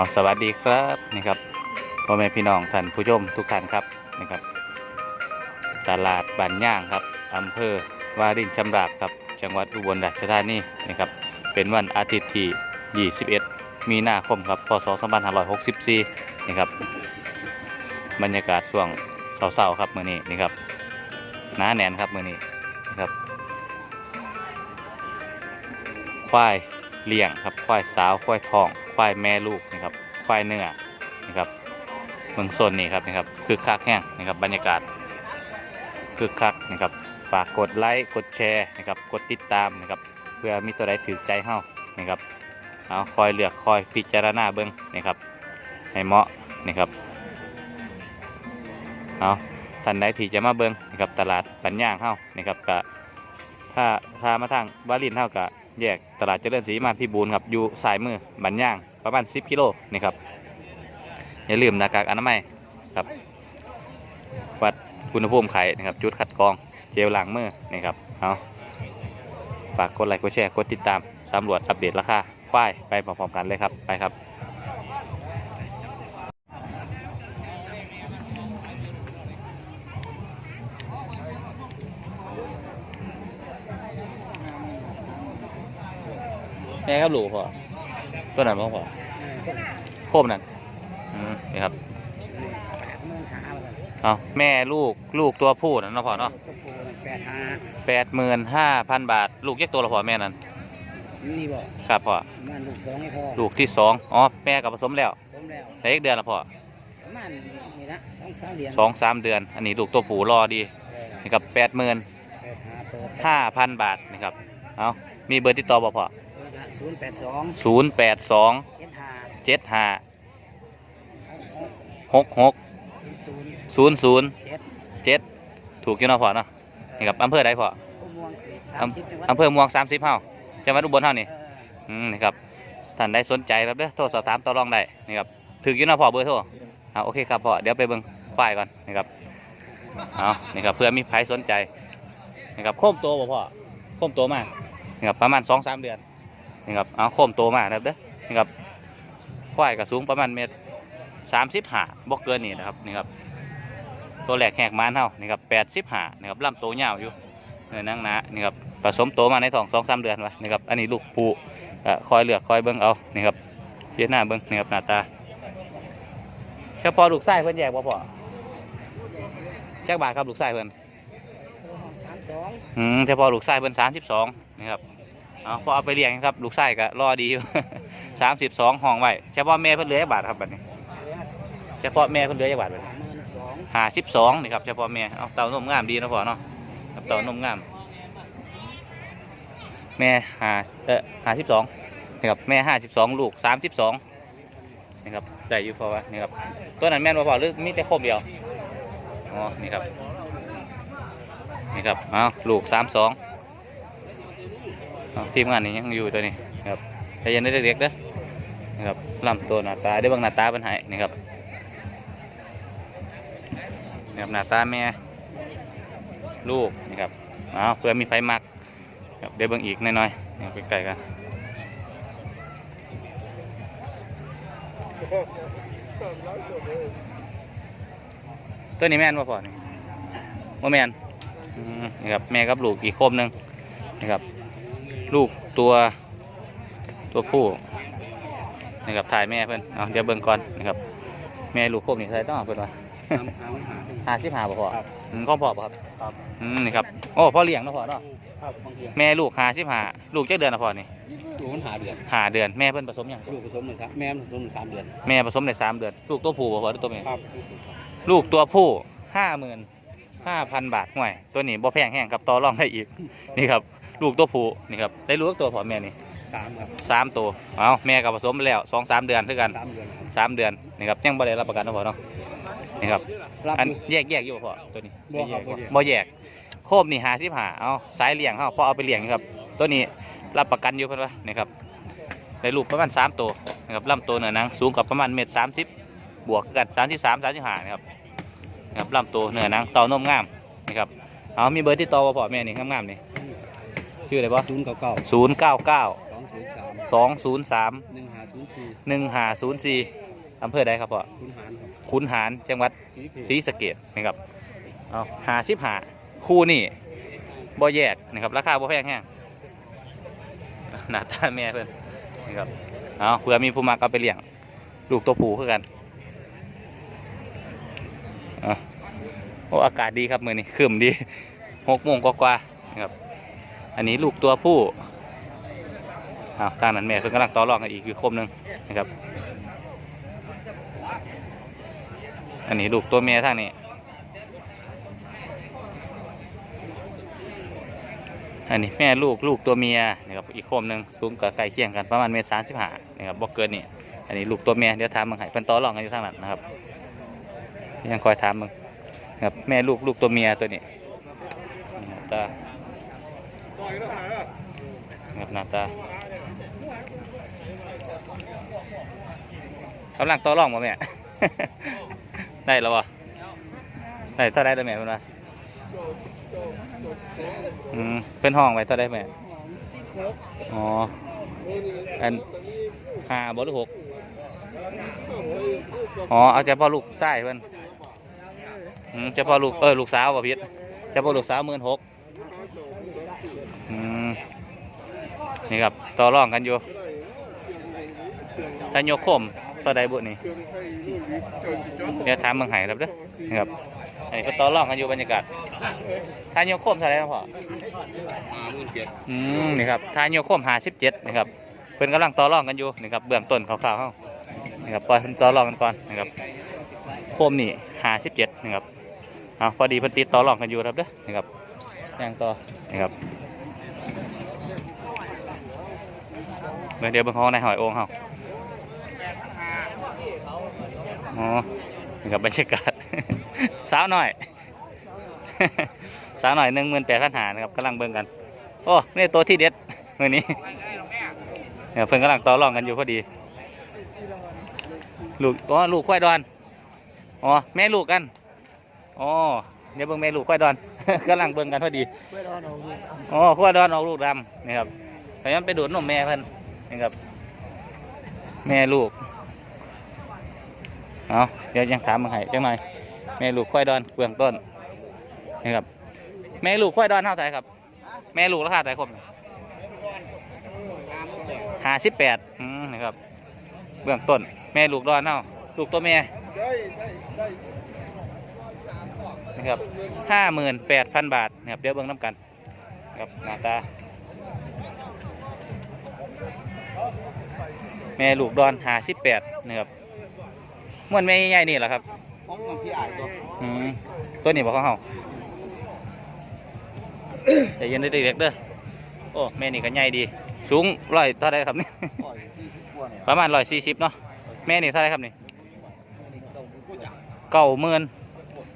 เอาสวัสดีครับนี่ครับพ่อแม่พี่น้องท่านผู้ชมทุกท่านครับนี่ครับ ตลาดบ้านย่างครับอำเภอวารินชำราบครับจังหวัดอุบลราชธานีนะครับ เป็นวันอาทิตย์ที่ 21 มีนาคมครับพศ 2564นี่ครับบรรยากาศช่วงเศร้าๆครับมื้อนี้นี่ครับหนาแน่นครับมื้อนี้นะครับควาย เลี้ยงครับควายสาวควายทองควายแม่ลูกนะครับควายเนื้อนะครับเมืองโซนนี่ครับนะครับคือคักแห้งนะครับบรรยากาศคือคักนะครับฝากกดไลค์กดแชร์นะครับกดติดตามนะครับเพื่อมีตัวใดถือใจเฮ้านะครับเอาคอยเลือกคอยพิจารณาเบิ้งนะครับให้เหมาะนะครับเอาท่านใดที่จะมาเบิ้งนะครับตลาดปัญญางเฮ้านะครับกะถ้าถ้ามาทางวารินเท่ากับ แยกตลาดเจริญศรีมาพี่บูนครับอยู่สายมือบันย่างประมาณ 10 กิโลนี่ครับอย่าลืมหน้ากากอนามัยครับวัดอุณหภูมิไข่นะครับจุดคัดกรองเจลล้างมือนี่ครับเอาฝากกดไลค์กดแชร์กดติดตามตำรวจอัปเดตราคาควายไปพร้อมๆกันเลยครับไปครับ ม่ครับหลูพอตัวนั้นบ่พอโคมนั่นอืมนี่ครับเอาแม่ลูกลูกตัวผู้นั่นเนาะพอเนาะแปดห้าแปดหมื่นห้าพันบาท ลูกยักตัวละพอแม่นั่นนี่บอกครับพ่อประมาณลูกสองให้พ่อลูกที่สองอ๋อแม่กับผสมแล้วสมแล้วได้อีกเดือนละพ่อประมาณนี่นะสองสามเดือนสองสามเดือน อันนี้ลูกตัวผู้รอดีนี่ครับแปดหมื่นแปดห้าเปิดห้าพันบาทนี่ครับเอามีเบอร์ติดต่อบ่พ่อ ศูนย์แปดสองศูนย์แปดสองเจ็ดห้าเจ็ดห้าหกหกศูนย์ศูนย์ศูนย์เจ็ดเจ็ดถูกอยู่เนาะพ่อเนาะนี่ครับอำเภอใดพ่อผู้ม่วงเขตสามสิบจังหวัดอำเภอเม่วงสามสิบเฮาจังหวัดอุบลเฮานี่เอออืมนี่ครับท่านใดสนใจครับเด้อโทรสอบถามต่อรองได้นี่ครับถึกอยู่เนาะพ่อเบอร์โทรเอาโอเคครับพ่อเดี๋ยวไปเบิ่งควายก่อนนี่ครับเอานี่ครับเพื่อมีใครสนใจนี่ครับโค้มโตบ่พ่อโค้มโตมากนี่ครับประมาณสองสามเดือน นี่ครับเอาโค้มโตมากนะครับเด้อนี่ครับควายก็สูงประมาณเมตรสามสิบห้าบกเกินนี่นะครับนี่ครับตัวแหลกแหกม้านเท่านี่ครับแปดสิบห้านี่ครับลำโตยาวอยู่เนื้อหนังหนานี่ครับผสมโตมาในท้องสองสามเดือนวะนี่ครับอันนี้ลูกปูก็คอยเลือกคอยเบิ่งเอานี่ครับเย็นหน้าเบิ่งนี่ครับหน้าตาเฉพาะลูกไส้เพิ่นแยกบ่พอจักบาทครับลูกไส้เพิ่นตัวห้องสามสองอืมเฉพาะลูกไส้เพิ่น32นี่ครับ เอาพอเอาไปเลี้ยงครับ ลูกไส้ก็รอดีอยู่32ห้องไว้เฉพาะแม่เพิ่นเหลือจักบาทครับบัดนี้เฉพาะแม่เพิ่นเหลือจักบาทบัดนี้หมื่นสองนี่ครับเฉพาะแม่เอาเต่านมงามดีนะพ่อเนาะครับเต่านมงาม แม่หาเออ52นี่ครับแม่52ลูก32นี่ครับได้อยู่พอวะนี่ครับตัวนั้นแม่นบ่พอหรือมีแต่ครบเดียวอ๋อนี่ครับนี่ครับเอาลูกสามสอง ทีมงานนี่ยังอยู่ตัวนี้นะครับใจเย็นได้เด็กๆเด้อนี่ครับลำตัวหน้าตาได้บางหน้าตาเป็นไห้นี่ครับนี่ครับหน้าตาแม่ลูกนี่ครับเอาเพื่อมีไฟมักครับได้เบิ่งอีกหน้อยๆนี่ใกล้ๆกันตัวนี้แม่นว่าพอนี่ว่าแม่นนี่ครับแม่กับลูกอีกโคมหนึ่งนี่ครับ ลูกตัวตัวผู้นี่ครับถ่ายแม่เพิ่นเอาเดี๋ยวเบิ่งก่อนนี่ครับ แม่ลูกโคมนี่ใส่ต้องเอาเพิ่นว่าสามหาหาห้าสิบห้าบ่พอครับอืมของพ่อบ่ครับครับอืมนี่ครับโอ้พ่อเลี้ยงเนาะพ่อเนาะครับบางทีแม่ลูกห้าสิบห้าลูกเจ็ดเดือนนะพ่อนี่ลูกมันหาเดือนห้าเดือนแม่เพิ่นผสมยังลูกผสมหนึ่งครับแม่มันผสมหนึ่งสามเดือนแม่ผสมในสามเดือน ลูกตัวผู้บ่พอหรือตัวแม่ครับลูกตัวผู้ห้าหมื่นห้าพันบาทห่วย ตัวนี้บ่แพงแห้งครับต่อรองได้อีกนี่ครับ ลูกตัวผู้นี่ครับได้ลูกตัวพอแม่นี่สามครับสามตัวเอาแม่กับผสมไปแล้วสองสามเดือนด้วยกันสามเดือนครับสามเดือนนี่ครับยังบ่ได้รับประกันนะพอเนาะนี่ครับรับอันอยู่ แยกแยกอยู่บ่พอตัวนี้บ่ครับบ่แยก บ่แยกโคบนี่หาสิบหาเอาสายเลี้ยงเขาพอเอาไปเลี้ยงนี่ครับ ตัวนี้รับประกันอยู่เพิ่นว่านี่ครับได้ลูกประมาณสามตัวนะครับลำตัวเนื้อหนังสูงกับประมาณเมตรสามสิบบวกกันสามสิบสามสามสิบห้านะครับนะครับลำตัวเนื้อหนังเต่านมงามนี่ครับเอามีเบอร์ที่ต่อบ่พอแม่นี่งามๆนี่ ชื่ออะไรบ่ศูนย์เก้าเก้าศูนย์เก้าเก้าสองศูนย์สามสองศูนย์สามหนึ่งหาศูนย์ศูนย์สี่หนึ่งหาศูนย์สี่อำเภอใดครับพ่อคุณหารครับขุนหารจังหวัดสีเกศรีสะเกดนะครับเอาหาสิบหาคู่นี่บ่แยกนะครับราคาบ่แพงแห้งหน้าตาแม่เพิ่นนะครับเอาเผื่อมีผู้มาก็ไปเลี้ยงลูกตัวผู้คือกันเอาโอ้อากาศดีครับมื้อนี้ครึมดีหกโมงกว่าๆนะครับ อันนี้ลูกตัวผู้เอาทางนั้นแม่เพิ่นกำลังต่อรองกันอีกอยู่คมหนึ่งนะครับ อันนี้ลูกตัวเมียทางนี้ อันนี้แม่ลูกลูกตัวเมียนะครับอีกโคมหนึ่งสูงกับไก่เคียงกันประมาณเมตรสามสิบห้านะครับบ่เกินนี่อันนี้ลูกตัวเมียเดี๋ยวถามมึงให้เป็นต่อรองกันอยู่ทางนั้นนะครับยังคอยถามมึงนะครับแม่ลูกลูกตัวเมียตัวนี้ตา นะครับหน้าตากำลังต่อรองมาแม่ ได้แล้ววะได้เท่าไรแล้วแม่เพิ่นว่าอืมเป็นห้องไว้เท่าไรแม่อ๋ออันห้าบ่หรือหกอ๋อเอาเฉพาะลูกไส้เพิ่นอืมเฉพาะลูกเออลูกสาวบ่ผิดเฉพาะลูกสาวหมื่นหกอืม นี่ครับต่อรองกันอยู่ถ้ายกโคมเท่าใดบุนี่เดี๋ยวถามเมืองไห้ครับเด้อนะครับอันนี้ก็ต่อรองกันอยู่บรรยากาศทานโยโคมเท่าไหรครับพ่อห้าหมื่นเจ็ดอืมนี่ครับทานโยโคมหาสิบเจ็ดนะครับเพิ่นกำลังต่อรองกันอยู่นี่ครับเบื้องต้นคร่าวๆเฮานี่ครับปล่อยเพิ่นต่อรองกันก่อนนะครับโคมนี่หาสิบเจ็ดนะครับเอาพอดีเพิ่นติดต่อรองกันอยู่ครับเด้อนี่ครับย่างต่อนี่ครับ เดี๋ยวเบิ่งห้องในหอยโอ่งเฮาอ๋อนี่กับบรรยากาศ สาวหน่อย สาวหน่อยหนึ่งหมื่นแปดพันหานะครับกำลังเบิ่งกัน โอ้นี่ตัวที่เด็ดเมื่อนี้เนี่ยเพิ่นกำลังต่อรองกันอยู่พอดี ลูกอ๋อลูกควายดอน อ๋อแม่ลูกกันอ๋อเดี๋ยวเบิ่งแม่ลูกควายดอนกำลังเบิ่งกันพอดีอ๋อควายดอนออกลูกดำนี่ครับพยายามไปดูดนมแม่เพิ่น นี่ครับ แม่ลูกเอาเดี๋ยวยังถามมึงให้จังหน่อยแม่ลูกควายดอนเบื้องต้นนี่ครับ แม่ลูกควายดอนเท่าไหร่ครับ แม่ลูกราคาเท่าไหร่ครบห้าสิบแปดนี่ครับ เบื้องต้น แม่ลูกดอนเท่าลูกตัวแม่นี่ครับห้าหมื่นแปดพันบาทนะครับเดี๋ยวเบื้องน้ำกันครับหน้าตา แม่ลูกดอนห้าสิบแปดนะครับม่วนแม่ใหญ่ๆนี่แหละครับของมันพี่อ่ายตัวอืมตัวนี้บอกของเฮาแต่เย็นได้เด็กๆเด้อโอ้แม่นี่ก็ใหญ่ดี สูงร้อยเท่าไรครับนี่ร้อยสี่สิบกว่าเนี่ยประมาณร้อยสี่สิบเนาะแม่นี่เท่าไรครับนี่ต้องกู้จักเก้าหมื่น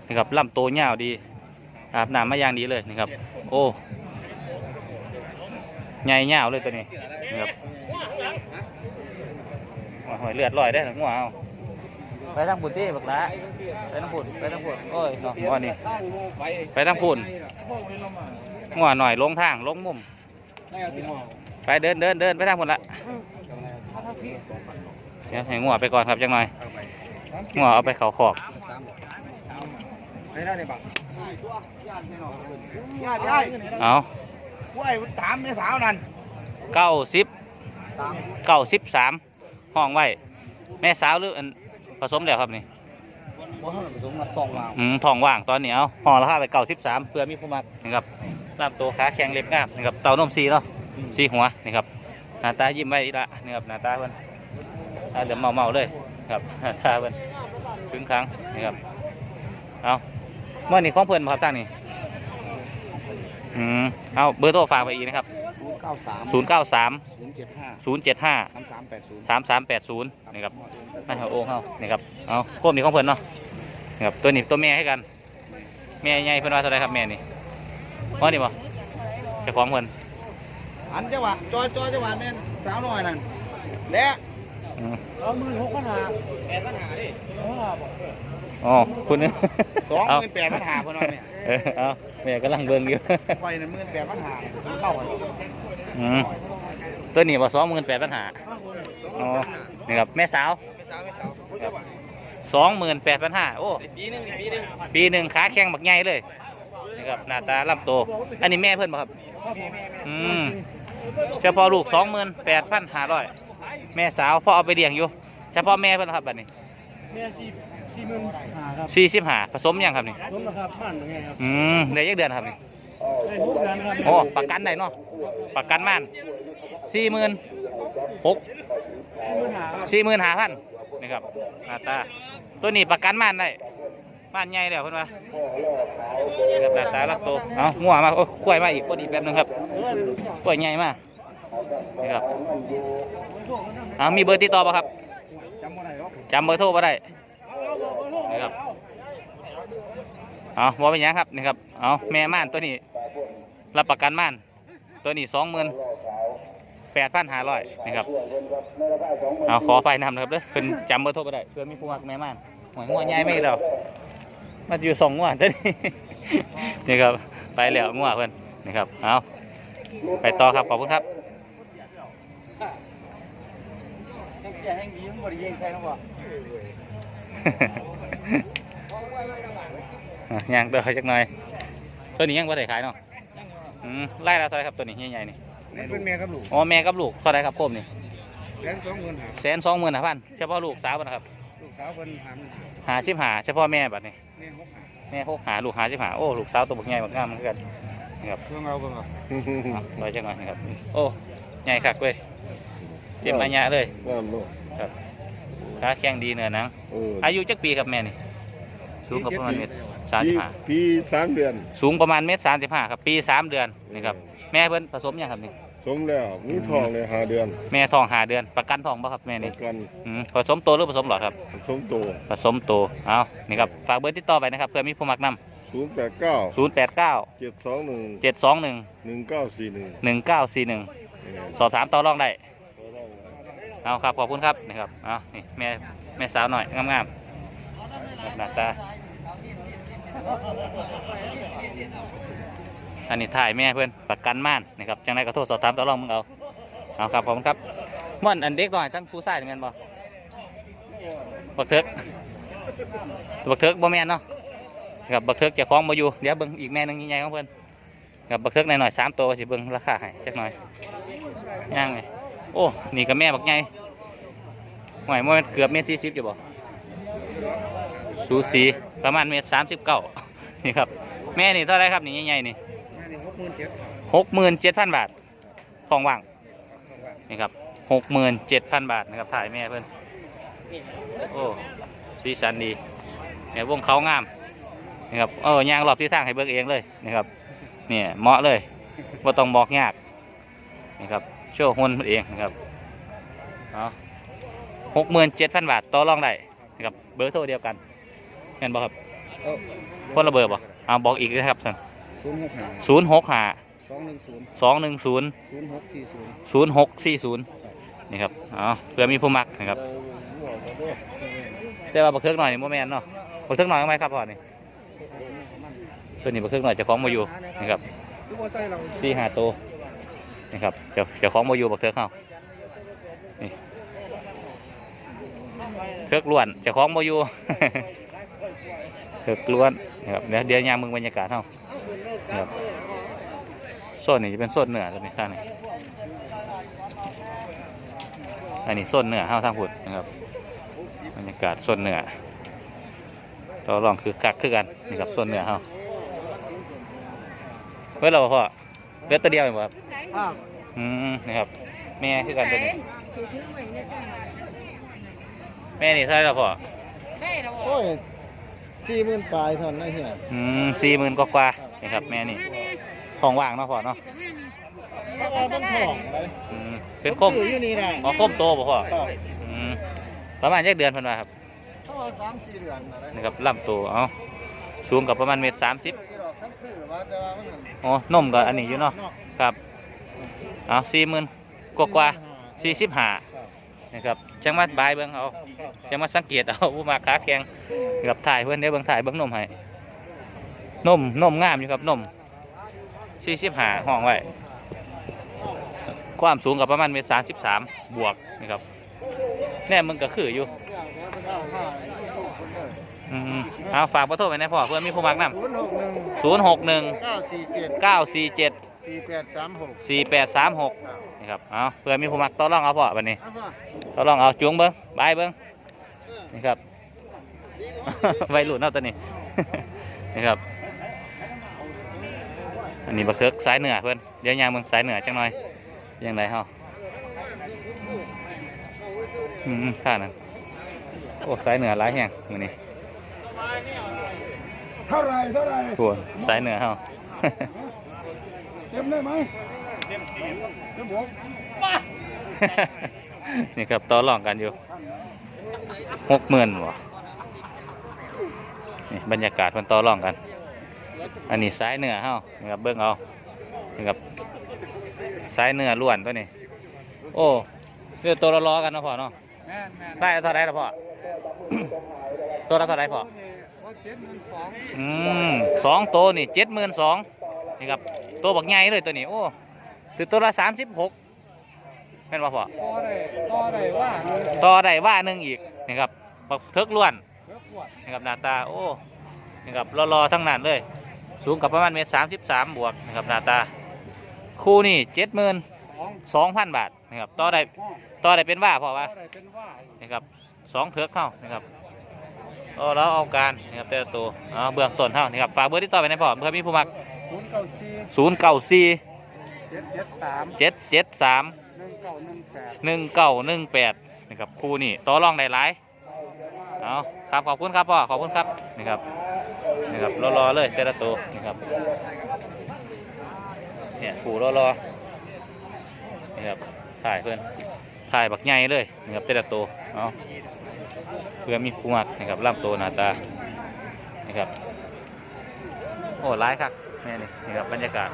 นี่ครับลำโตวยาวดีอาบน้ำมาอย่างดีเลยนี่ครับ โอ้ใหญ่ยาวเลยตัวนี้นี่ครับ โอ้โหเลือดลอยได้อหัวเอาไปทางปุ่นที่บักละไปทางปุ่นไปทางปุ่นโอ้ยเนาะหัวนี่ไปไปทางปุ่นหัวหน่อยลงทางลงมุมได้เอาที่หม้อไปเดินเดินเดินไปทางปุ่นละเดี๋ยวให้งัวไปก่อนครับจังหน่อยงัวเอาไปเขาขอกไปได้เลยบักญาติญาติเอากล้วยถามแม่สาวนั่นเก้าสิบสามเก้าสิบสาม ห้องไว้แม่สาวหรืออันผสมแล้วครับนี่บ่ให้ผสมกับซองวางอืมทองว่างตอนนี้เอาห้องราคาไปเก้าสิบสามเพื่อมีผู้มักนะครับลำตัวขาแข็งเล็บงามนะครับเต่านมสีเนาะสีหัวนี่ครับหน้าตายิ้มไว้อีกละนี่ครับหน้าตาเพิ่นตาเดี๋ยวเมาเมาๆเลยครับหน้าตาเพิ่นถึงครั้งนี่ครับเอาเมื่อนี่ของเพิ่นบ่ครับตั้งนี่อืมเอาเบอร์โทรฝากไปอีกนะครับศูนย์ เก้าสามศูนย์เก้าสามศูนย์เจ็ดห้าศูนย์เจ็ดห้าสามสามแปดศูนย์สามสามแปดศูนย์นี่ครับไม่เอาโอ่งเขานี่ครับเอาโคมนี่ของเพิ่นเนาะนี่ครับตัวนี้ตัวแม่ให้กัน แม่ใหญ่เพิ่นว่าเท่าไรครับแม่นี่อ๋อนี่บ่เจ้าของเพิ่นอันจังหวะจอยจอยจังหวะแม่นสาวน้อยนั่นและอืมสองหมื่นหกพันหาแปดพันหาดิอ๋ อคุณนึงสองเอาหมื่นแปดพันหาเพิ่นว่าแม่เออเอาแม่กำลังเบิ่งอยู่ไฟนั่นหมื่นแปดพันหาซื้อเข้าไปอืมตัวนี้บ่สองหมื่นแปดพันหาอ๋อนี่ครับแม่สาวไม่สาวไม่สาวสองหมื่นแปดพันห้าโอ้ปีหนึงปีหนึงปีหนึ่งขาแข็งบักใหญ่เลยนี่ครับหน้าตาลำโต อันนี้แม่เพื่อนบ่ครับอืมเฉพาะลูกสองหมื่นแปดพันห้าร้อยแม่สาวพ่อเอาไปเลี้ยงอยู่เฉพาะแม่เพื่อนครับบัดนี้แม่สี่ สี่หมื่นหาครับสี่สิบห้าผสมยังครับนี่รวมราคาบ้านเป็นไงครับอืมได้ยักเดือนครับนี่ได้หกเดือนครับโอ้ประกันได้เนาะประกันม่านสี่หมื่นหกสี่หมื่นหาครับสี่หมื่นห้าพันนี่ครับหน้าตาตัวนี้ประกันม่านได้ม่านใหญ่แล้วเพื่อนว่านี่ครับหน้าตาลักโตเอางัวมาโอ้กล้วยมาอีกพอดีแป๊บนึงครับกล้วยใหญ่มากนี่ครับเอามีเบอร์ติดต่อป่ะครับจำบ่ได้หรอกจำเบอร์โทรมาได้ นี่ครับเอาบอเป็นยังครับนี่ครับเอาแม่ม่านตัวนี้ รับประกันม่าน ตัวนี้สองหมื่นแปดพันห้าร้อยนี่ครับเอาขอไฟนำนะครับเด้อเพิ่นจำเบอร์โทรมาได้เพื่อมีผู้มักแม่ม่านหัวงัวใหญ่ไม่แล้วมาอยู่สองงัวตัวนี้นี่ครับไปแล้วงัวเพิ่อนนี่ครับเอาไปต่อครับขอบคุณครับแห้งแกแห้งดีมันบริเวณใช่หรือเปล่า ย่างเด้อจักหน่อย ตัวนี้ยังบ่ได้ขายเนาะอืมไล่ละเท่าไหรครับตัวนี้ใหญ่ๆนี่นี่เป็นแม่ครับลูกอ๋อแม่กับลูกเท่าไหรครับโคมนี่แสนสองหมื่นหาแสนสองหมื่นห้าพันเฉพาะลูกสาวบ่นะครับลูกสาวเพิ่นหาหมื่นหาหาชิบหาเฉพาะแม่บัดนี้แม่หกหาแม่หกหาลูกหาชิบหาโอ้ลูกสาวตัวบักใหญ่บักงามเหมือนกันนี่ครับเพิ่งเอาเพิ่งเอาอะร้อยจังหน่อยนะครับ โอ้ใหญ่คักเว้ยเจ็บมาหยะเลย งามเนาะครับ ขาแข็งดีเนื้อหนัง เอออายุจักปีครับแม่นี่ สูงกับประมาณเมตรสามสิปีบห้าปีสามเดือน สูงประมาณเมตรสามสิบห้าครับ ปีสามเดือนนี่ครับ แม่เพิ่นผสมยังครับนี่ สมแล้วมีทองเลยหาเดือนแม่ทองหาเดือน ประกันทองบ่ครับแม่ปนี่ระกันอืมผสมโตหรือผสมหลอดครับ สมโตผสมโตเอานี่ครับ ฝากเบอร์ติดต่อไปนะครับเพื่อมีผู้มักนศูนย์แปดเก้าำศูนย์แปดเก้าเจ็ดสองหนึ่งเจ็ดสองหนึ่งหนึ่งเก้าสี่หนึ่งหนึ่งเก้าสี่หนึ่งสอบถามต่อรองได้ เอาครับขอบคุณครับนี่ครับเอานี่แม่แม่สาวหน่อยงามๆหน้าตาอันนี้ถ่ายแม่เพื่อนประกันม่านนะครับจังไรก็โทษสอบถามต่อรองมึงเอาเอาครับขอบคุณครับม่อนอันเด็กหน่อยทั้งผู้ชายนี่แม่นบ่บักเถิกบักเถิกบ่แม่นเนาะครับบักเถิกจะคล้องบ่อยู่เดี๋ยวเบิ่งอีกแม่หนึงใหญ่ๆของเพิ่อนครับบักเถิกหน่อยๆสามตัวสิเบิ่งราคาให้จักหน่อยย่างไง โอ้ นี่ก็แม่บักใหญ่หอยมันเกือบเมตรสี่สิบอยู่บ่สูสีประมาณเมตรสามสิบเก้านี่ครับ แม่นี่เท่าไรครับนี่ใหญ่ๆนี่แม่นี่หกหมื่นเจ็ดหกหมื่นเจ็ดพันบาททองว่างนี่ครับหกหมื่นเจ็ดพันบาทนะครับถ่ายแม่เพื่อนโอ้สีสันดีเนี่ยวงเขางามนี่ครับเออยางรอบที่ทางให้เบิกเองเลยนะครับ เนี่ยเหมาะเลยว่าต้องบอกยากนี่ครับ โชว์หุ่นเองนะครับเอาหกหมื่นเจ็ดพันบาทต่อรองได้นะครับเบอร์โทรเดียวกันเห็นบ่ครับคนละเบอร์บ่เอาบอกอีกนะครับท่านศูนย์หกหาศูนย์หกห้าสองหนึ่งศูนย์สองหนึ่งศูนย์ศูนย์หกสี่ศูนย์ศูนย์หกสี่ศูนย์นี่ครับเอาเพื่อมีผู้มักนะครับแต่ว่าบักเทิกหน่อยนี่โมแมนเนาะบักเทิกหน่อยทำไมครับพ่อนี่ตัวนี้บักเทิกหน่อยเจะคล้าของมาอยู่นี่ครับลูกว่าใส่เราสี่ห้าตัว นี่ครับเจะจะคล้าของโมยูบักเทิกเข้านี่เทิกล้วนเจะคล้าของโมยูเทิกล้วนนะครับเดี๋ยวเดี๋ยวยามมึงบรรยากาศเท่านะครับโซนนี้จะเป็นโซนเหนือตัวนี้ข้างนี้อันนี้ส้นเหนือห้าทางผุดนะครับบรรยากาศส้นเหนือต่อรองคือคักคือกันนี่ครับส้นเหนือเฮาเพื่อเราพ่อเลือดตัวเดียวเองบ่ครับ อ่าอืมนี่ครับ แม่คือกันตัวนี้แม่นี่เท่าไหรแล้วพ่อโอ้ยสี่หมื่นปลายเท่านั้นนะเฮียอืมสี่หมื่นกว่าๆนี่ครับ แม่นี่ทองว่างเนาะพ่อเนาะแล้วก็ต้องทองเลยอืมเป็นคมซื้ออยู่นี่ได้อ๋อคมโตบ่พ่อครับอืมประมาณแยกเดือนเพิ่นว่าครับเขาเอาสามสี่เดือนนะได้นี่ครับลำตัวเอาสูงกับประมาณเมตรสามสิบซื้อดอกทั้งคือว่าแต่ว่ามันอ๋อนมก็อันนี้อยู่เนาะครับ เอาสี่หมื่นกว่ากว่าสี่สิบห้านะครับจังมาบายเบิ้งเอาจังมาสังเกตเอาผู้มาค้าแข่งกับถ่ายเพื่อนเดี๋ยวเบิ้งถ่ายเบิ้งนมให้นมนมงามอยู่ครับนมสี่สิบห้าห้องไว้ความสูงกับประมาณเมตรสามสิบสามบวกนะครับแน่มึงก็คืออยู่อืมเอาฝากขอโทษไปนะพ่อเพื่อนมีผู้มักนศูนย์หกหนึ่งำศูนย์หกหนึ่งเก้าสี่เจ็ดเก้า สี่เจ็ดสี่แปดสามหกสี่แปดสามหกนี่ครับเอาเพื่อมีผู้มักต่อรองเอาพอวันนี้เอาป่ะต่อรองเอาจุงเบิ้งบายเบิ้งนี่ครับไวรุ่นเอาตัวนี้นี่ครับ อันนี้บักเทิกสายเหนือเพื่อนเดี๋ยวยางเมืองสายเหนือจังหน่อยยังไงเฮาอืมข้านั่นโอ้สายเหนือหลายแห่งมือนี้เท่าไรเท่าไรทวนสายเหนือเฮาเต็มได้ไหมเต็มเต็มหกนี่ครับต่อรองกันอยู่หกหมื่นวะนี่บรรยากาศมันต่อรองกัน อันนี้สายเหนือเฮานี่ครับเบิ้งเอานี่ครับสายเหนือล้วนตัวนี้ โอ้เรือตัวละล้อกันเนาะพ่อเนาะแม่นแม่นได้เท่าไรละพ่อตัวละเท่าไรพ่อว่าเจ็ดหมื่นสองอืมสองตัวนี่เจ็ดหมื่นสองนี่ครับ ตัวบักใหญ่เลยตัวนี้โอ้ถือตัวละสามสิบหกเป็นว่าพ่อต่อได้ต่อได้ว่าเงินต่อได้ว่าหนึ่งอีกนี่ครับบักเทิกล้วนเยอะกว่านี่ครับหน้าตาโอ้นี่ครับรอๆทั้งนั้นเลย สูงกับประมาณเมตรสามสิบสามบวกนะครับหน้าตา คู่นี่เจ็ดหมื่นสองสองพันบาทนะครับต่อได้ห้อต่อได้เป็นว่าพอต่วะอได้เป็นว่านี่ครับสองเทือกเข้านะครับโอ้แล้วเอาการนะครับแต่ละตัวเอาเบื้องต้นเท่านี่ครับฝากเบอร์ที่ต่อไปในพอเพื่อมีผู้มัก ศูนย์เก้าสี่ศูนย์เก้าสี่เจ็ดเจ็ดสามเจ็ดเจ็ดสามหนึ่งเก้าหนึ่งแปดหนึ่งเก้าหนึ่งแปดนะครับคู่นี่ต่อรองได้หลายเอาครับขอบคุณครับพ่อขอบคุณครับนี่ครับนี่ครับรอๆเลยแต่ละตัวนี่ครับเนี่ยคู่รอๆนี่ครับถ่ายเพื่อนถ่ายบักใหญ่เลยนี่ครับแต่ละตัวเอาเพื่อมีผู้มักนะครับล่ำตัวหน้าตานี่ครับโอ้ร้ายครับ แม่นี่นี่ครับบรรยากาศ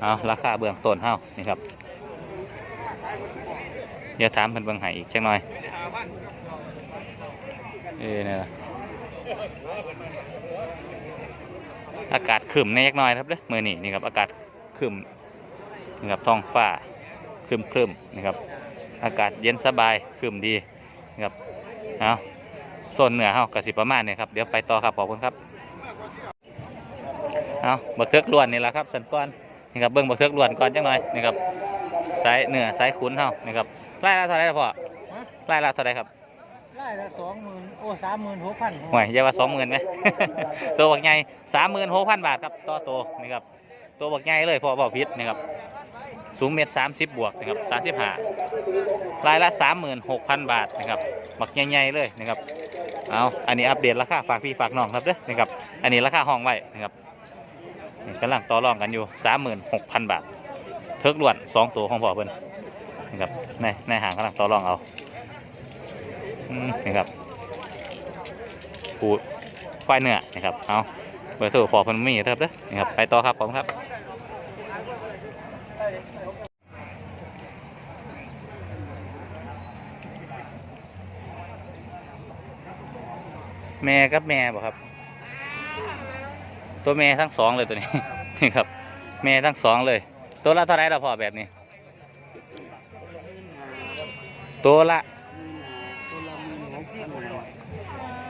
เอาราคาเบื้องต้นเฮานี่ครับเดี๋ยวถามเพิ่นเบิ่งให้อีกจักหน่อยเออเนี่ยล่ะอากาศครึมในจักหน่อยครับเด้อมื้อนี้นี่ครับอากาศครึมนี่ครับท้องฟ้าครึมครึมๆนี่ครับ อากาศเย็นสบายครึมดี ครับเอาโซนเหนือเฮาก็สิประมาณนี้ครับเดี๋ยวไปต่อครับขอบคุณครับเอาบักเทือกล้วนนี่แหละครับสันก้อนนี่ครับเบิ้งบักเทือกล้วนก่อนจังหน่อยนี่ครับสายเหนือสายขุนเฮานี่ครับไล่ละเท่าไหรล่ะพ่อไล่ละเท่าไหรครับไล่ละสองหมื่นโอ้สามหมื่นหกพันห่วยอย่าว่าสองหมื่นไหมตัวบักใหญ่สามหมื่นหกพันบาทครับต่อตัวนี่ครับตัวบักใหญ่เลยพ่อบอกพิษนี่ครับ สูงเมตรสามสิบบวกนะครับสามสิบห้ารายละสามหมื่นหกพันบาทนะครับบักใหญ่ๆเลยนะครับเอาอันนี้อัปเดตราคาฝากพี่ฝากน้องครับเด้อนี่ครับอันนี้ราคาห้องไว้นะครับกำลังต่อรองกันอยู่สามหมื่นหกพันบาท เทิกล้วนสองตัวของพ่อเพิ่นนะครับในในหางกำลังต่อรองเอาอนี่ครับปูควายเนื้อนะครับเอาเบอร์โทรพอเพันมีเทิบเด้อนะครับไปต่อครับผมครับ แม่กับแม่บ่ครับ ตัวแม่ทั้งสองเลยตัวนี้ นี่ครับ แม่ทั้งสองเลย ตัวละเท่าไรเราพอแบบนี้ ตัวละ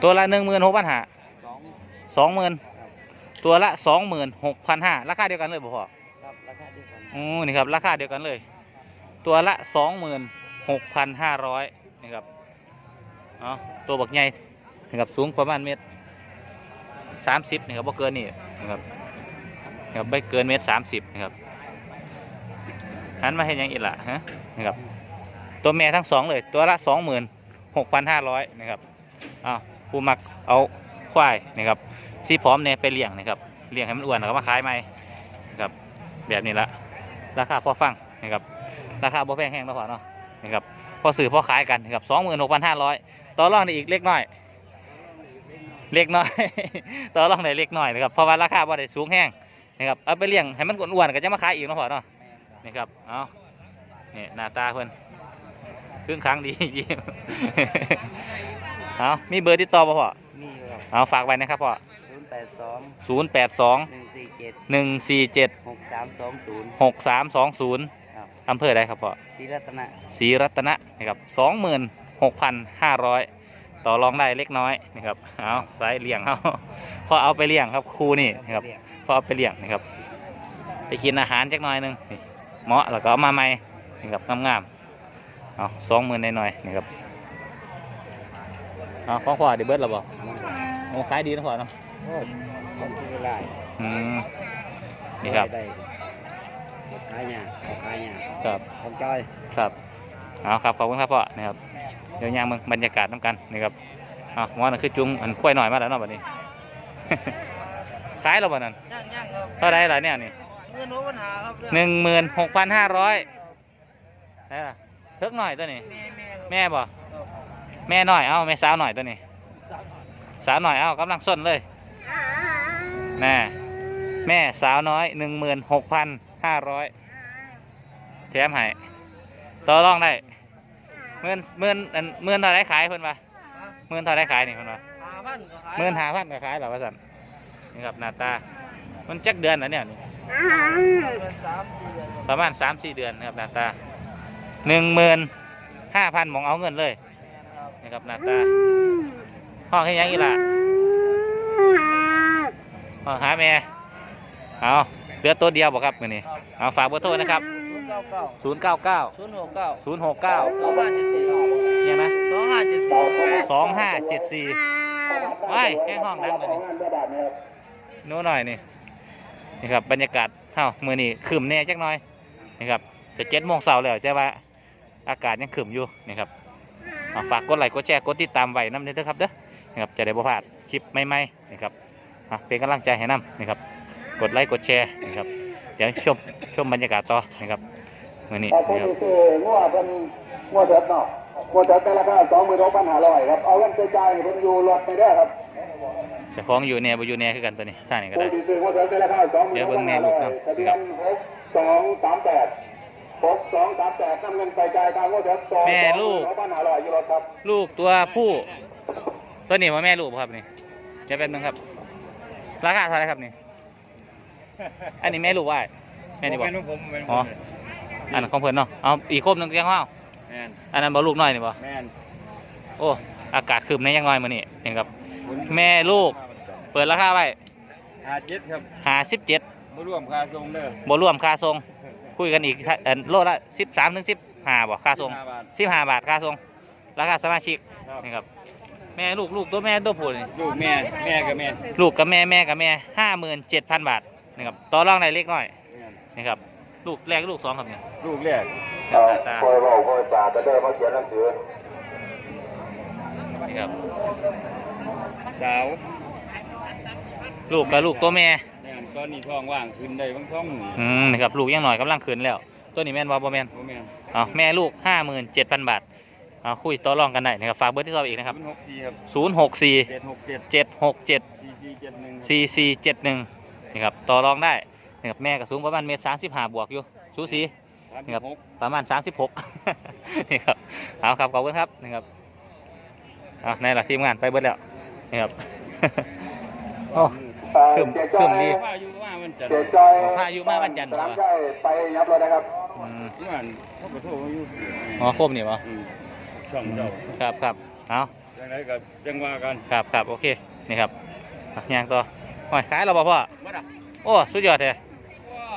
ตัวละหนึ่งหมื่นหกพันห้าสองหมื่นตัวละสองหมื่นหกพันห้าราคาเดียวกันเลยบ่พอครับราคาเดียวกันอือนี่ครับราคาเดียวกันเลย ตัวละสองหมื่นหกพันห้าร้อยนี่ครับเนาตัวบักใหญ่ นี่ครับสูงประมาณเมตรสามสิบนี่ครับบ่เกินนี่นะครับนี่ครับไม่เกินเมตรสามสิบนี่ครับหันมาให้ยังอีกละฮะนี่ครับ ตัวแม่ทั้งสองเลย ตัวละสองหมื่นหกพันห้าร้อยนะครับอ้าวผู้มักเอาควายนี่ครับที่พร้อมเนี่ยไปเลี้ยงนะครับเลี้ยงให้มันอ้วนแล้วก็มาขายใหม่นะครับแบบนี้ละราคาพอฟังนะครับราคาบ่แพงแห้งแล้วพอเนาะนะครับพอซื้อพอขายกันนะครับสองหมื่นหกพันห้าร้อยต่อรองได้อีกเล็กน้อย เล็กน้อย ต่อรองได้เล็กน้อยนะครับเพราะว่าราคาบ่ได้สูงแห้งนะครับเอาไปเลี้ยงให้มันอ้วนๆก็จะมาขายอีกเนาะพอเนาะนี่ครับเอานี่หน้าตาเพิ่นครึ่งครั้งดียิ้มเอามีเบอร์ติดต่อป่ะพ่อมีครับเอาฝากไว้นะครับพ่อศูนย์แแปดสองศูนย์แปดสองหนึ่งสี่เจ็ดหนึ่งสี่เจ็ดหกสามสองศูนย์หกสามสองศูนย์ครับอำเภอใดครับพ่อศรีรัตนะศรีรัตนะนะครับสองหมื่นหกพันห้าร้อย ต่อรองได้เล็กน้อยนะครับเอาสายเลี้ยงเอาพอเอาไปเลี้ยงครับครูนี่นะครับเรียกพอเอาไปเลี้ยงนะครับ ไปกินอาหารจักหน่อยหนึงนี่เหมาะแล้วก็เอามาใหม่นะครับงามๆเอาสองหมื่นหน่อยๆนะครับเอาของพ่อไดิเบิร์ดหรอบ่โอ้ขายดีนะพ่อเนาะโอ้ยคนที่ไม่ได้อืมนี่ครับได้ขายหยาขายหยาครับคนจอยครับเอาครับขอบคุณครับพ่อนะครับเดี๋ยวย่างมึงบรรยากาศน้ำกันนะครับเอาหมอนั่นคือจุงอันกล้วยหน่อยมาแล้วเนาะบัดนี้ ขายแล้วบ่นั่นย่างย่างครับเท่าไรล่ะเนี่ยนี่เงินโน้ปัญหาครับหนึ่งหมื่นหกพันห้าร้อยใช่ล่ะเทิกหน่อยตัวนี้ แม่แม่แม่บ่แม่หน่อยเอาแม่สาวหน่อยตัวนี้ สาวหน่อยเอากำลังส้นเลยแม่แม่สาวน้อยหนึ่งหมื่นหกพันห้าร้อยแถมให้ต่อรองได้ หมื่นหมื่นอันหมื่นเท่าไรขายเพิ่นปะหมื่นเท่าไรขายนี่เพิ่นปะหาพันก็ขายหมื่นห้าพันก็ขายเหรอวะสันนี่ครับหน้าตา มันจักเดือนนะเนี่ยนี่เป็นสามเดือนประมาณสามสี่เดือนนะครับหน้าตาหนึ่งหมื่นห้าพันมองเอาเงินเลยครับนี่ครับหน้าตาห้องให้ยังอีหล่ะห้องหาแม่เอาเหลือตัวเดียวบอกครับมือนี้เอาฝากเบอร์โทรนะครับศูน ย์เก้าเก้าศูนย์เก้าเก้าศูนย์หกเก้าศูนย์หกเก้าสองห้าเจ็ดสี่เนี่ยนะสองห้าเจ็ดสี่สองห้าเจ็ดสี่ว้ายแค่ห้องดังเลยนี่โน้หน่อยนี่นี่ครับบรรยากาศเฮ้ามือนี้ขึ้มแน่จักหน่อยนี่ครับจะเจ็ดโมงเสาร์แล้วใช่ว่าอากาศยังขึ้มอยู่นี่ครับเอาฝากกดไลค์กดแชร์กดติดตามไว้น้ำเด้อครับเด้อนะครับจะได้บ่พลาดคลิปใหม่ๆนี่ครับอะเป็นกำลังใจให้น้ำนี่ครับ กดไลค์กดแชร์นี่ครับเดี๋ยวชมชมบรรยากาศต่อนี่ครับ มือนี้เอาคนนี่ครับที่ซื้องัวเป็นงัวเถิดเนาะงัวเถิดแต่ละก็สองหมื่นหกพันห้าร้อยครับ เอาเงินไปจ่ายให้เพิ่นอยู่รถไปเด้อครับเจะคล้าของอยู่เนี่ยบ่อยู่เนี่ยคือกันตัวนี้ท่านี่ก็ผู้ได้ที่ซื้องัวเถิดแต่ละก็สองหมื่นเดี๋ยวหกเบิ่พังนแม่ห้าลูร้กอยครับทะเบียนหกสองสามแปดหกสองสามแปดนำเงินไปจ่ายทางงัวเถิดสองแม่ลูกหกพันห้าร้อยอยู่รถครับลูกตัวผู้ตัวนี้ว่าแม่ลูกบ่ครับนี่เดี๋ยวแป๊บนึงครับ ราคาเท่าไหรครับนี่ อันนี้แม่ลูกว่าแม่นี่บอกผมเป็นอ๋อ อันนั้นของเพิ่นเนาะเอาอีกครบหนึงยังเฮาแม่นอันนั้นบ่ลูกน้อยนี่บ่แม่นโอ้อากาศคืมในยังน้อยมื้อนี้นี่ครับ แม่ลูก เปิดราคาไว้หาเจ็ดครับ57บ่รวมค่าส่งเด้อบ่รวมค่าส่งคุยกันอีกเอ่อโลละ13ถึง15บ่ค่าส่งห้าบาท15 บาทค่าส่งราคาสมาชิกครับนี่ครับแม่ลูกลูกตัวแม่ตัวผู้นี่ลูกแม่แม่กับแม่ลูกกับแม่แม่กับแม่ห้าหมื่นเจ็ดพันบาทนะครับต่อรองได้เล็กน้อยแม่นนี่ครับ ลูกแรกกับลูกสองครับเนี่ยลูกแรกครับหน้าตาคอยบอกคอยจ่าจะได้มาเขียนหนังสือนี่ครับสาวลูกกับลูกตัวแม่แม่นตอนนี้ท้องว่างขึ้นได้บางท้องนี่อืมนี่ครับลูกยังหน่อยกำลังขึ้นแล้ว ตัวนี้แม่นบ่บ่แม่นบ่แม่นเอาแม่ลูกห้าหมื่นเจ็ดพันบาทเอาคุยต่อรองกันได้นะครับฝากเบอร์ที่เราอีกนะครับศูนย์หกสี่ครับศูนย์หกสี่เจ็ดหกเจ็ดเจ็ดหกเจ็ดสี่สี่เจ็ดหนึ่งสี่สี่เจ็ดหนึ่งนี่ครับต่อรองได้ นี่ครับแม่ก็สูงประมาณเมตรสามสิบห้าบวกอยู่สูสีสามนี่สิครับบหกประมาณ36นี่ครับเอาครับขอบคุณครับนี่ครับเอาในหลักทีมงานไปเบิดแล้วนี่ครับโอ้เอ่อขึ้นเจ๊จขึ้อนยดีว่าอยู่ว่ามันจะเจ๊จอยพายุมาวันจันทร์เหรอสามชัยไปยับเลยนะครับอืมที่มันเขาขอโทษอยู่อ๋อคมนี่วะอืมช่องเจ้าครับครับเอาจังไรกับจังว่ากันครับครับโอเคนี่ครับอะย่างต่อหอยขายเราบ่พ่อมาดักโอ้สุดยอดเลย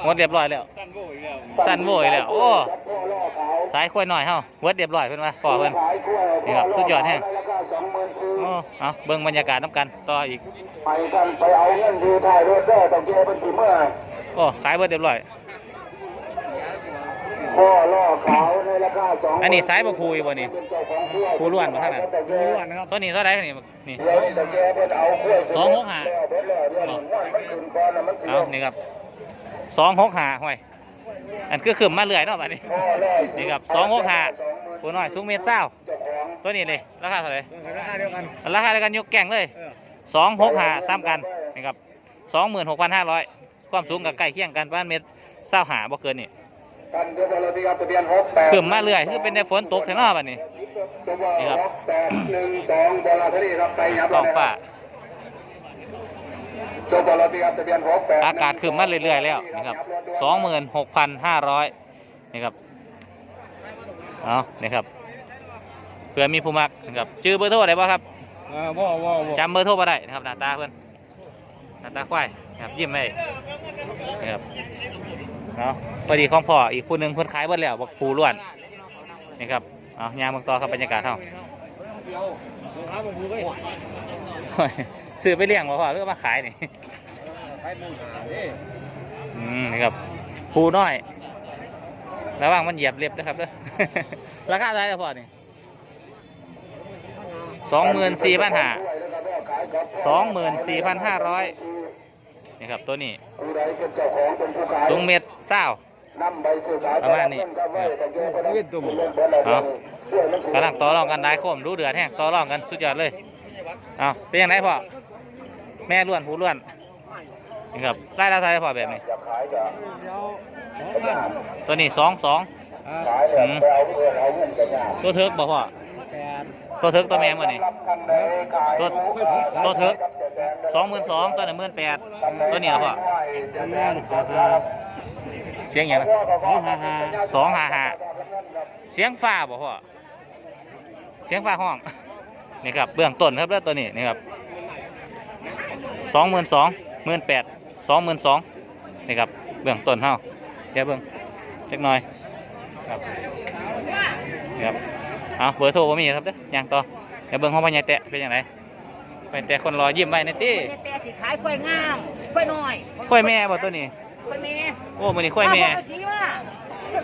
หมดเรียบร้อยแล้ว สั้นโบอีกแล้วสั้นโว้ยแล้วโอ้สายควายหน่อยเฮาเวิร์ดเรียบร้อยเพิ่นว่าพ่อเพิ่นนี่ครับสุดยอดแฮะโอ้เอาเบิ่งบรรยากาศน้ำกันต่ออีกไปกันไปเอาเงินที่ท้ายรถเด้อต้องเจเป็นสีเมื่อโอ้ขายเบิดเรียบร้อยพ่อล่อขาวในราคาสองอันนี้สายบ่คุยบ่นี่เป็นเจ้าของถ้วยผู้ล้วนบ่ท่านน่ะผู้ล้วนนะครับตัวนี้เท่าไหร่นี่นี่เดี๋ยวแต่แกเป็นเอาถ้วยสองหกห้าแล้วเบิดแล้วเดี๋ยวมันมันขึ้นก่อนแล้วมันสิเอานี่ครับ สองหกหาห่วยอันคือขึ้นมาเรื่อยเนาะบัดนี้พ่อแรกนี่ครับสองหกห้าผู้น้อยสูงเมตรเศร้าตัวนี้เลยราคาเท่าไหร่ราคาเดียวกันราคาเดียวกันยกแก่งเลยสองหกหาซ้ำกันนี่ครับสองหมื่นหกพันห้าร้อยความสูงกับใกล้เคียงกันประมาณเมตรเศร้าหาบ่เกินนี่กันเดี๋ยวเราที่ครับทะเบียนหกแปดขึ้นมาเรื่อยคือเป็นในฝนตกแถวเนาะบัดนี้นี่ครับหกแปดหนึ่งสองบอลลาทนี่ครับไปยับ ท้ องฟ้าโชว์บอลรถดีครับทะเบียนหกแปดอากาศขึ้นมาเรื่อยๆแล้วนะครับสองหมื่นหกพันห้าร้อยนี่ครับเอานี่ครับเพื่อมีผู้มักนะครับชื่อเบอร์โทรได้ป่ะครับอ่าบ่บ่บ่จำเบอร์โทรมาได้นะครับหน้าตาเพื่อนหน้าตาควายนะครับยิ้มได้นะครับเอาพอดีของพ่ออีกผู้หนึ่งเพื่อนขายเบิดแล้วบอกปูล้วนนี่ครับเอายางเมืองต่อครับบรรยากาศเท่าโอ้ย ซื้อไปเลี้ยงมาพ่อหรือว่ามาขายนี่อืมนี่ครับปูน้อย ระวังมันเหยียบเล็บนะครับเด้อราคาเท่าไหร่ล่ะพ่อนี่สองหมื่นสี่พันห้าสองหมื่นสี่พันห้าร้อยนี่ครับตัวนี้ผู้ใดเป็นเจ้าของเป็นผู้ขายสูงเมตรเศร้านำใบซื้อขายประมาณนี้เอากำลังต่อรองกันได้คมรู้เดือดแห้งต่อรองกันสุดยอดเลย เอาเป็นยังไงพ่อ แม่ล้วนผู้ล้วนนี่ครับไล่ละเท่าไหร่พ่อแบบนี้อยากขายจะตัวนี้สองสองขายเลยไปเอาเงินเอาเงินกันยากตัวเทิกบ่พ่อตัวเทิกตัวแม่มันนี่รับกันเลยขายตัวตัวเทิกสองหมื่นสองตัวหนึ่งหมื่นแปดตัวนี้เหรอพ่อเสียงอย่างไรสองห้าห้าเสียงฟ้าบ่พ่อเสียงฟ้าห้อง นี่ครับเบื้องต้นครับเรื่องตัวนี้นี่ครับสองหมื่นสองหมื่นแปดสองหมื่นสองนี่ครับเบื้องต้นเฮาเดี๋ยวเบื้องจักหน่อยครับนี่ครับเอาเบอร์โทรผมมีครับเด้อย่างต่อเดี๋ยวเบื้องห้องพญายแตะเป็นยังไงพญายแตะคนรอยิ้มไว้ในตี้แต่สิขายกล้วยงามกล้วยน้อยกล้วยแม่บ่ตัวนี้กล้วยแม่โอ้มันนี่กล้วยแม่เอาสีมา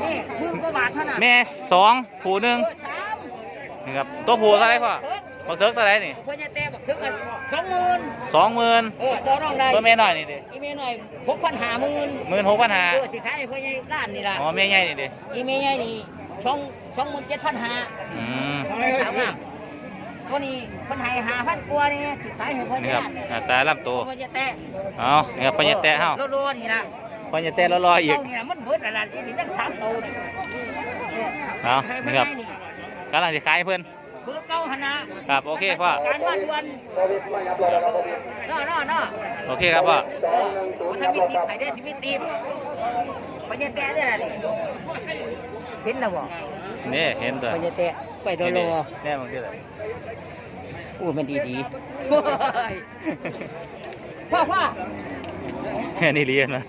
นี่หมื่นกว่าบาทเท่านั้นแม่สองผูหนึ่งเออสามนี่ครับตัวผูเท่าไหรพ่อ บักเทิกเท่าไหรนี่เพิ่นจะแต่บอกถึงกันสองหมื่นสองหมื่นเออต่อรองได้ตัวแม่น้อยนี่ดิอีเมลหน่อยหกพันห้าหมื่นหมื่นหกพันห้าเออสิขายให้เพิ่นใหญ่ล้านนี่ล่ะอ๋อแม่ใหญ่นี่ดิอีเมลใหญ่นี่สองสองหมื่นเจ็ดพันห้าอืมสามอะตัวนี้เพิ่นให้ห้าพันกว่านี่สิขายให้เพิ่นนี่ใหญ่ครับล้านเนี่ยหน้าตาลำตัวเพิ่นจะแต่เอานี่ครับพญาแตะเฮาโลๆนี่ล่ะพญาแตะรอๆอีกเานี่ล่ะมันเบิดแล้วล่ะอีนี่จังสามโตนี่เนี่ยเอาให้นี่เพิ่นครับให้นี่กำลังจะขายให้เพื่อน เบิดเก่าหั่นน่ะครับโอเคพ่อการว่าด่วนน้อน้อน้อโอเคครับพ่อเออถ้ามีตีบไผ่ได้ที่มีตีบพญาแตะได้ล่ะนี่เห็นแล้วบ่นี่เห็นตัวพญาแตะไปโดโลแน่มึงที่ไหนอู้มันดีดีโอ้ยพ่อพ่อนี่เรียนนะ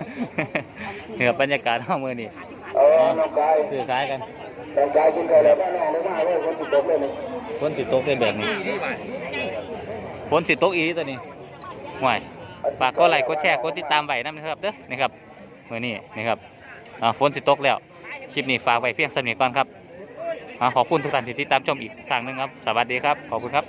นี่ครับบรรยากาศห้องมือนี่เออน้องกายซื้อขายกันน้องกายกินไก่แล้วบ้า นน้องเลยมาเลยคนติดตกเลยนี่ฝนสิตกได้แบบนี้ฝนสิตกอีตัวนี้ห่วยฝากก็ไลค์กดแชร์กดติดตามไว้นะครับเด้อนะครับมือนี้นะครับอ่าฝนสิตกแล้ว คลิปนี้ฝากไว้เพียงสนิทก่อนครับอ่าขอบคุณทุกท่านที่ติดตามชมอีกครั้งหนึงครับ สวัสดีครับ ขอบคุณครับ